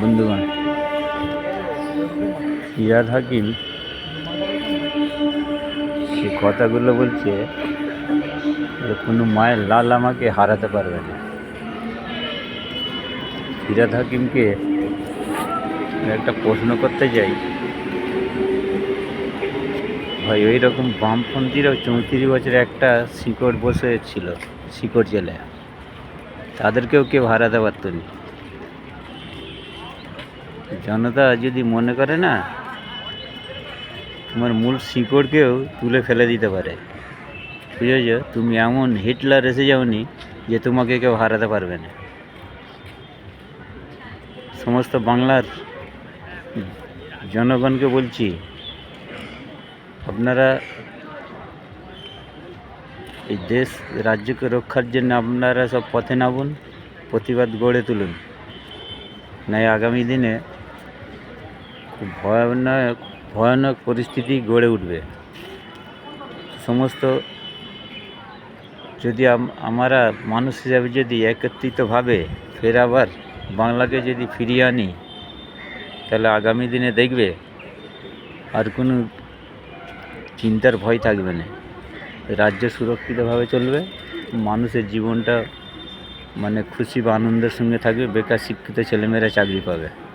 বন্ধুগণ ফিরাদ হাকিম সে কথাগুলো বলছে যে কোনো মায়ের লাল আমাকে হারাতে পারবে না। ফিরাদ হাকিমকে একটা প্রশ্ন করতে যাই ভাই, ওই রকম বামপন্থীরাও চৌত্রিশ বছরে একটা শিকড় বসে ছিল, শিকড় জেলে। তাদেরকেও কেউ হারাতে পারত না জনতা যদি মনে করে না, তোমার মূল শিকড়কেও তুলে ফেলে দিতে পারে। বুঝেছ? তুমি এমন হিটলার এসে যাওনি যে তোমাকে কেউ হারাতে পারবে না। সমস্ত বাংলার জনগণকে বলছি, আপনারা এই দেশ রাজ্যকে রক্ষার জন্য আপনারা সব পথে নামুন, প্রতিবাদ গড়ে তুলুন। নাই আগামী দিনে খুব ভয়ানক ভয়ানক পরিস্থিতি গড়ে উঠবে। সমস্ত যদি আমরা মানুষ হিসাবে যদি একত্রিতভাবে ফের আবার বাংলাকে যদি ফিরিয়ে আনি, তাহলে আগামী দিনে দেখবে আর কোনো চিন্তার ভয় থাকবে না। রাজ্য সুরক্ষিতভাবে চলবে, মানুষের জীবনটা মানে খুশি বা আনন্দের সঙ্গে থাকবে, বেকার শিক্ষিত ছেলেমেয়েরা চাকরি পাবে।